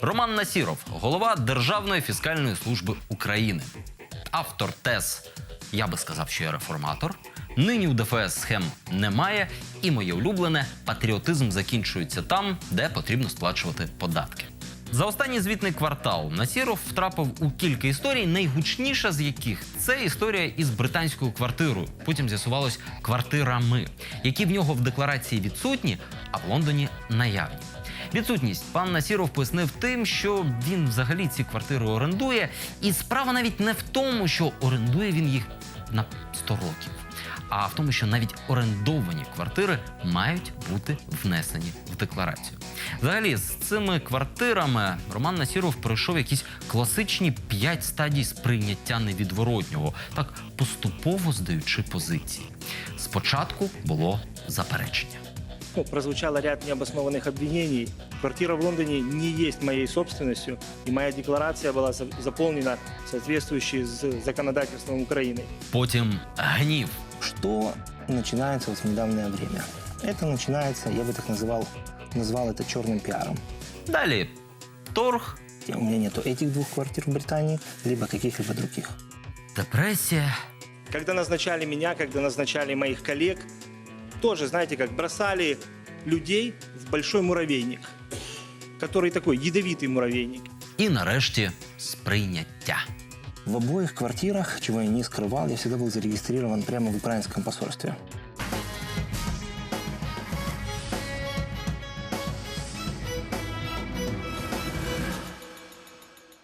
Роман Насіров, голова Державної фіскальної служби України, автор тез Я би сказав, що я реформатор. Нині у ДФС схем немає, і моє улюблене патріотизм закінчується там, де потрібно сплачувати податки. За останній звітний квартал Насіров втрапив у кілька історій, найгучніша з яких це історія із британською квартирою. Потім з'ясувалось квартирами, які в нього в декларації відсутні, а в Лондоні наявні. Відсутність пан Насіров пояснив тим, що він взагалі ці квартири орендує, і справа навіть не в тому, що орендує він їх на 100 років, а в тому, що навіть орендовані квартири мають бути внесені в декларацію. Взагалі, з цими квартирами Роман Насіров пройшов якісь класичні п'ять стадій сприйняття невідворотнього, так поступово здаючи позиції. Спочатку було заперечення. Ну, прозвучало ряд необоснованных обвинений. Квартира в Лондоне не есть моей собственностью, и моя декларация была за- заполнена соответствующей с законодательством Украины. Потім гнів. Что начинается вот в недавнее время? Это начинается, я бы так называл, назвал это черным пиаром. Далі торг, У меня нету этих двух квартир в Британии, либо каких-либо других. депресія. Когда назначали меня, когда назначали моих коллег, тоже, знаете, как бросали людей в большой муравейник, который такой ядовитый муравейник. І нарешті сприйняття. В обоих квартирах, чего я не скрывал, я всегда был зарегистрирован прямо в украинском посольстве.